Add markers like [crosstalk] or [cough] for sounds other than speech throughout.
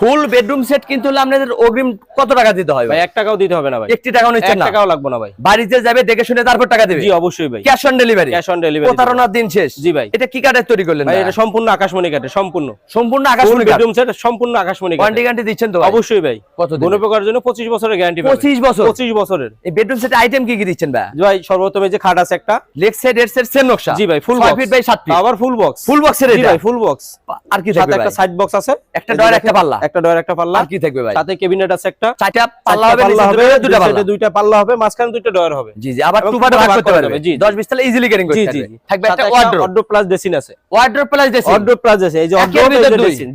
Full bedroom set কিন্তু হলে আপনাদের অগ্রিম কত টাকা দিতে হয় ভাই? ভাই এক টাকাও দিতে হবে না ভাই। একটি টাকাও নিচ্ছেন এক না? টাকাও লাগবে না ভাই। বাড়িতে যাবে দেখে শুনে তারপর টাকা দেবে? জি অবশ্যই ভাই। Cash on delivery cash on delivery প্রতারণার দিন শেষ। জি ভাই। এটা কি কাঠের তৈরি করলেন ভাই এটা সম্পূর্ণ আকাশমণি কাটে সম্পূর্ণ। সম্পূর্ণ আকাশ ফুল বেডরুম সেট সম্পূর্ণ আকাশমণি কাটে গ্যারান্টি দিচ্ছেন তো ভাই? অবশ্যই ভাই। কত কোনো প্রকারের জন্য 25 বছরের গ্যারান্টি পাবেন। 25 বছর? 25 বছরের। এই বেডরুম সেট আইটেম কি কি দিচ্ছেন ভাই? ভাই সর্বপ্রথম এই যে খাট আছে একটা। লেগ সাইড এর সেট সেম নকশা। জি ভাই ফুল বক্স ফিট বাই সাত ফিট আবার ফুল বক্স ফুল বক্সের জি এটা? ভাই ফুল বক্স আর কি সাথে থাকবে একটা সাইড বক্স আছে। একটা ডয়ার, একটা পাল্লা। একটা ডয়ার একটা পাল্লা। আর কি থাকবে ভাই? সাথে আছে একটা। চারটা পাল্লা হবে নিচে হবে দুটো পাল্লা। দুইটা পাল্লা হবে মাঝখানে দুইটা ডয়ার হবে। জি জি আবার টু পার্টে ভাগ করতে পারবে। জি, 10 20 তাহলে ইজিলি ক্যারিং করতে পারবে। থাকবে একটা প্লাস আছে। ওয়ার্ড্রোব প্লাস প্লাস এই যে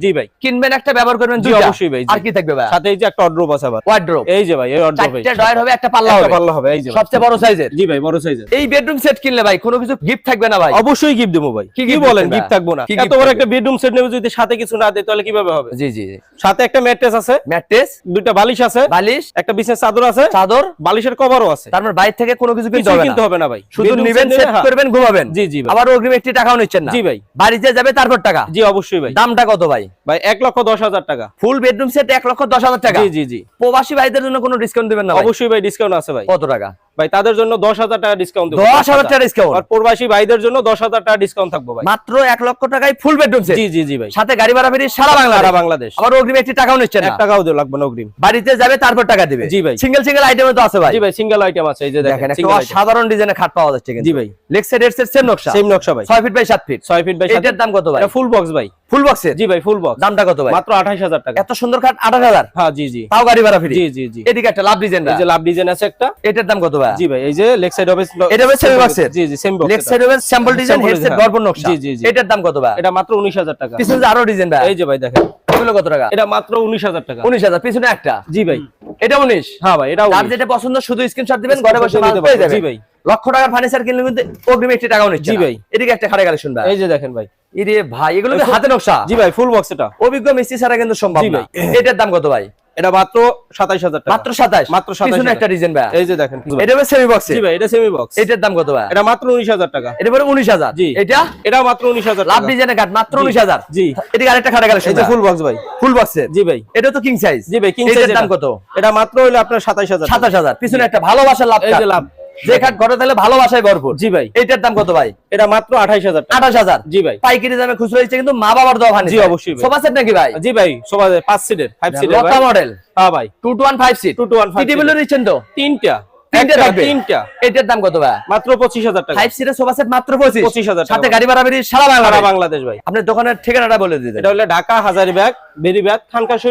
জি ভাই। কিনবেন একটা ব্যবহার করবেন দুইটা। অবশ্যই ভাই আর কি থাকবে ভাই? সাথে এই যে একটা আছে আবার। ওয়ার্ড্রোব এই যে ভাই এই চারটা ডয়ার হবে একটা পাল্লা হবে। পাল্লা হবে এই যে। সবচেয়ে বড় সাইজের জি ভাই বড় সাইজের এই বেডরুম সেট কিনলে ভাই কোনো কিছু গিফট থাকবে না ভাই। অবশ্যই গিফট দেবো ভাই। কি কি বলেন গিফট থাকব না। এত বড় একটা বেডরুম সেট নেবে যদি সাথে কিছু না দেয় তাহলে কীভাবে হবে? জি জি। সাথে একটা ম্যাট্রেস আছে। ম্যাট্রেস দুইটা বালিশ আছে। বালিশ। একটা বিছানার চাদর আছে। চাদর। বালিশের কভারও আছে। তারপর বাইরে থেকে কোনো কিছু কিনতে হবে কিনতে না হবে না ভাই। শুধু নিবেন সেট হ্যাঁ। করবেন ঘুমাবেন। জি জি আবার অগ্রিম একটি টাকাও নিচ্ছেন না। জি ভাই। বাড়িতে যাবে তারপর টাকা। জি অবশ্যই ভাই। দামটা কত ভাই? ভাই এক লক্ষ দশ হাজার টাকা। ফুল বেডরুম সেট এক লক্ষ দশ হাজার টাকা। জি জি জি। প্রবাসী ভাইদের জন্য কোনো ডিসকাউন্ট দিবেন না ভাই? অবশ্যই ভাই ডিসকাউন্ট আছে ভাই। কত টাকা? ভাই তাদের জন্য দশ হাজার টাকা ডিসকাউন্ট দশ হাজার টাকা ডিসকাউন্ট আর প্রবাসী ভাইদের জন্য দশ হাজার টাকা ডিসকাউন্ট থাকব ভাই। মাত্র এক লক্ষ টাকায় ফুল বেডরুম জি জি জি ভাই। সাথে গাড়ি ভাড়া ফিরি সারা বাংলা সারা বাংলাদেশ। আবার অগ্রিম একটি টাকাও নিচ্ছেন এক টাকাও দিও লাগবে না অগ্রিম। বাড়িতে যাবে তারপর টাকা দিবে। জি ভাই। সিঙ্গেল সিঙ্গেল আইটেমে তো আছে ভাই। জি ভাই সিঙ্গেল আইটেম আছে এই যে দেখেন একটা সাধারণ ডিজাইনের খাট পাওয়া যাচ্ছে কিন্তু। জি ভাই। সাইড এর সেম নকশা। সেম নকশা ভাই। 6 feet by 7 feet 6 feet by এটার দাম কত ভাই? ফুল বক্স ভাই। ফুল বক্সের জি ভাই ফুল বক্স দামটা কত ভাই? মাত্র 28000 টাকা। এত সুন্দর খাট 28000 হ্যাঁ জি জি। তাও গাড়ি ভাড়া ফ্রি জি জি জি। এদিকে একটা লাভ ডিজাইন এই যে লাভ ডিজাইন আছে একটা। এটার দাম কত ভাই? জি ভাই এই যে লেগ সাইড এটা হবে box এর? জি জি same box leg side sample design headset নকশা। জি, জি, জি। এটার দাম কত ভাই? এটা মাত্র 19000 টাকা। পিছনে আরও ডিজাইন ভাই। এই যে ভাই দেখেন। এগুলো কত টাকা? এটা মাত্র 19000 টাকা। 19000 পিছনে একটা। জি ভাই। এটা 19 হ্যাঁ ভাই এটা যার যেটা পছন্দ শুধু স্ক্রিনশট দিবেন ঘরে বসে পেয়ে পারবেন। জি ভাই। লক্ষ টাকার ফার্নিচার কিনলে কিন্তু অগ্রিম একটি টাকাও নিচ্ছে জি ভাই। এদিকে একটা খাড়া কালেকশন ভাই। এই যে দেখেন ভাই। ইরে ভাই এগুলো তো হাতে নকশা? জি ভাই ফুল বক্স এটা। অভিজ্ঞ মিস্ত্রি ছাড়া কিন্তু সম্ভব না। [clears throat] এটার দাম কত ভাই? এটা মাত্র 27000 টাকা। মাত্র 27 মাত্র 27 পিছনে একটা ডিজাইন ভাই। এই যে দেখেন। এটা হবে সেমি বক্সে জি ভাই এটা সেমি বক্স এটার দাম কত ভাই? এটা মাত্র 19000 টাকা। এটা পরে 19000 জি। এটা? এটা মাত্র 19000 লাভ ডিজাইনের কাট মাত্র জি। 19000 জি। এদিকে আরেকটা খাড়া কালেকশন যে ফুল বক্স ভাই। ফুল বক্সের জি ভাই। এটা তো কিং সাইজ জি ভাই কিং সাইজ দাম কত? এটা মাত্র হলো আপনার 27000 টাকা। 27000 পিছনে একটা ভালোবাসার লাভ এই যে লাভ। যে খাট ঘরে তাহলে ভালোবাসায় ভরপুর। জি ভাই। এটার দাম কত ভাই? এটা মাত্র 28000 টাকা। 28000 জি ভাই। পাইকারি দামে খুচরো দিচ্ছে কিন্তু মা বাবার দেওয়া জি, অবশ্যই সোফা সেট নাকি ভাই? জি ভাই সবাই 5 সিটের 5 সিটের লতা মডেল হ্যাঁ ভাই। 2215 সিট 2215 টি টেবিলও দিচ্ছেন তো? তিনটা। তিনটা একটা, থাকবে? তিনটা। এটার দাম কত ভাই? মাত্র 25000 টাকা। 5 সিটের সোফা সেট মাত্র 25 25000 টাকা সাথে গাড়ি ভাড়া বেরিয়ে সারা বাংলাদেশ। ভাই। আপনার দোকানের ঠিকানাটা বলে দিতেন এটা হলো ঢাকা হাজারিবাগ বেরিবাগ খানকা শরীফ